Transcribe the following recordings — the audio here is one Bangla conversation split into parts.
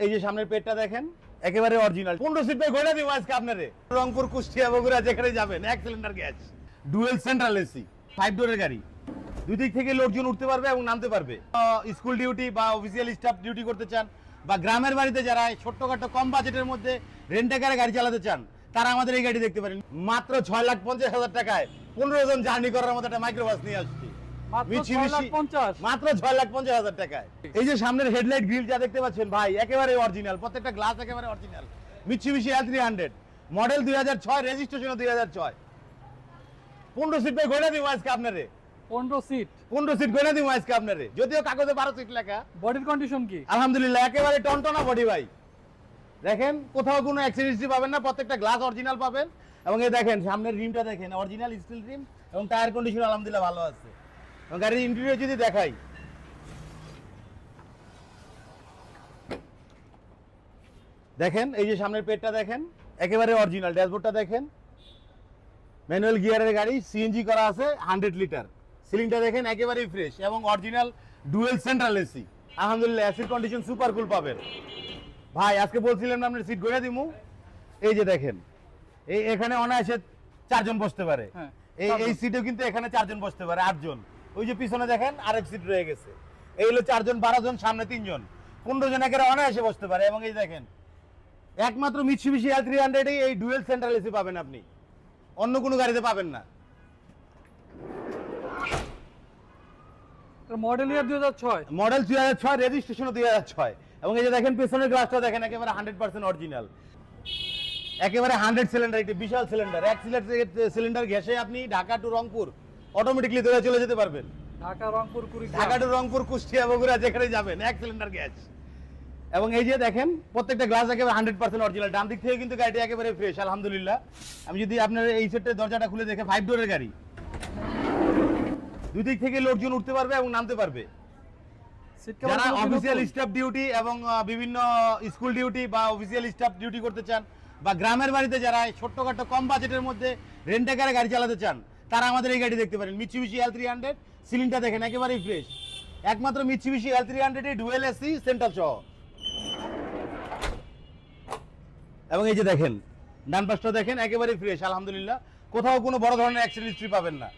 এই যে সামনের পেটটা দেখেন, একেবারে অরিজিনাল পনেরো সিট পেয়ে ঘোরা দিব আজকে আপনারে রংপুর, কুষ্টিয়া, বগুড়া, যেখানে যাবেন, এক cylinder gas dual central AC five ডোরের গাড়ি। দুই দিক থেকে লোকজন উঠতে পারবে এবং নামতে পারবে। স্কুল ডিউটি বা অফিসিয়াল স্টাফ ডিউটি করতে চান বা গ্রামের বাড়িতে যারা ছোট্টখাটো কম বাজেটের মধ্যে রেন্টাকারে গাড়ি চালাতে চান, তারা আমাদের এই গাড়ি দেখতে পারেন। মাত্র ছয় লাখ পঞ্চাশ হাজার টাকায় পনেরো জন জার্নি করার মতো একটা মাইক্রোবাস নিয়ে আসছি। মাত্র ছয় লাখ পঞ্চাশ? মাত্র ছয় লাখ পঞ্চাশ হাজার টাকায়। এই যে সামনের হেডলাইট গ্রিল যা দেখতে পাচ্ছেন ভাই একেবারে অরিজিনাল প্রত্যেকটা গ্লাস একেবারে অরিজিনাল মিচ্ছি এল থ্রি হান্ড্রেড মডেল দুই হাজার ছয় রেজিস্ট্রেশন দুই হাজার ছয়। পনেরো সিট পেয়ে ঘোরা দিব আজকে আপনারে। পনেরো সিট পনেরো সিট ঘোরা দিব আজকে আপনারে। যদিও কাগজে বারো সিট লেখা। বডির কন্ডিশন কি? আলহামদুলিল্লাহ একেবারে টনটনা বডি ভাই। দেখেন কোথাও কোনো অ্যাক্সিডেন্সি পাবেন না প্রত্যেকটা গ্লাস অরিজিনাল পাবেন। এবং এই দেখেন সামনের রিমটা দেখেন অরিজিনাল স্টিল রিম এবং টায়ার কন্ডিশন আলহামদুলিল্লাহ ভালো আছে। গাড়ির ইন্টেরিয়র যদি দেখাই। দেখেন এই যে সামনের পেটটা দেখেন একেবারে অরিজিনাল ড্যাশবোর্ডটা দেখেন। ম্যানুয়াল গিয়ারের গাড়ি সিএনজি করা আছে হান্ড্রেড লিটার সিলিংটা দেখেন একেবারেই ফ্রেশ এবং অরিজিনাল ডুয়েল সেন্ট্রাল এসি আলহামদুলিল্লাহ অ্যাসিড কন্ডিশন সুপার কুল পাবেন। ভাই আজকে বলছিলেন না আপনার সিট গড়ে দিমু? এই যে দেখেন এই এখানে অনায়াসে চারজন বসতে পারে। হ্যাঁ, এই এই সিটেও কিন্তু এখানে চারজন বসতে পারে আটজন। ওই যে পিছনে দেখেন আরেক সিট রয়ে গেছে। এই হলো চারজন বারো জন সামনে তিনজন। পনেরো জন একেবারে অনায়াসে বসতে পারে। এবং এই দেখেন একমাত্র মিৎসুবিশি এল থ্রি হান্ড্রেডেই এই ডুয়েল সেন্ট্রাল এসি পাবেন আপনি। অন্য কোনো গাড়িতে পাবেন না। মডেল ইয়ার দুই হাজার ছয়। মডেল দুই হাজার ছয় রেজিস্ট্রেশন দুই হাজার ছয়। এবং এই যে দেখেন পেছনের গ্লাসটা দেখেন একেবারে হান্ড্রেড পার্সেন্ট অরিজিনাল একেবারে হান্ড্রেড সিলিন্ডার একটি বিশাল সিলিন্ডার এক সিলিন্ডার গ্যাসে আপনি ঢাকা টু রংপুর অটোমেটিকলি দৌড়ে চলে যেতে পারবেন ঢাকা রংপুর ঢাকা টু রংপুর কুষ্টিয়া বগুড়া যেখানে যাবেন এক সিলিন্ডার গ্যাস এবং এই যে দেখেন প্রত্যেকটা গ্লাস একেবারে হান্ড্রেড পার্সেন্ট অরিজিনাল ডান দিক থেকে কিন্তু গাড়িটি একেবারে ফ্রেশ আলহামদুলিল্লাহ। আমি যদি আপনার এই সেটের দরজাটা খুলে দেখে ফাইভ ডোরের গাড়ি। দুই দিক থেকে লোকজন উঠতে পারবে এবং নামতে পারবে। যারা অফিসিয়াল স্টাফ ডিউটি এবং বিভিন্ন স্কুল ডিউটি বা অফিসিয়াল স্টাফ ডিউটি করতে চান বা গ্রামের বাড়িতে যারা ছোট্টখাটো কম বাজেটের মধ্যে রেন্টাকারে গাড়ি চালাতে চান তারা আমাদের এই গাড়ি দেখতে পারেন। মিচ্ছুবিশি এল থ্রি হান্ড্রেড সিলিংটা দেখেন, একেবারেই ফ্রেশ একমাত্র Mitsubishi L three hundred dual AC central সহ। এবং এই যে দেখেন, ডান পাশটা দেখেন, একেবারেই ফ্রেশ আলহামদুলিল্লাহ। কোথাও কোনো বড় ধরনের অ্যাক্সিডেন্ট হিস্ট্রি পাবেন না।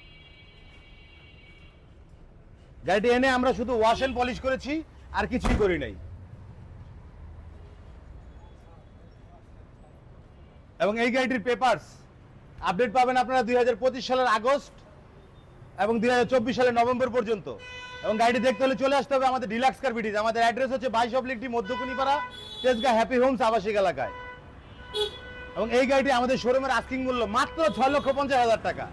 গাড়িটি এনে আমরা শুধু ওয়াশ এন্ড পলিশ করেছি, আর কিছুই করি নাই। এবং এই গাড়িটির পেপারস আপডেট পাবেন আপনারা দুই হাজার পঁচিশ সালের আগস্ট এবং দুই হাজার চব্বিশ সালের নভেম্বর পর্যন্ত। এবং গাড়িটি দেখতে হলে চলে আসতে হবে আমাদের ডিলাক্স কার বিডিজ আমাদের অ্যাড্রেস হচ্ছে বাইশ অবলিকটি মধ্যকুনিপাড়া তেজগা হ্যাপি হোমস আবাসিক এলাকায়। এবং এই গাড়িটি আমাদের শোরুমের আস্কিং মূল্য মাত্র ছয় লক্ষ পঞ্চাশ হাজার টাকা।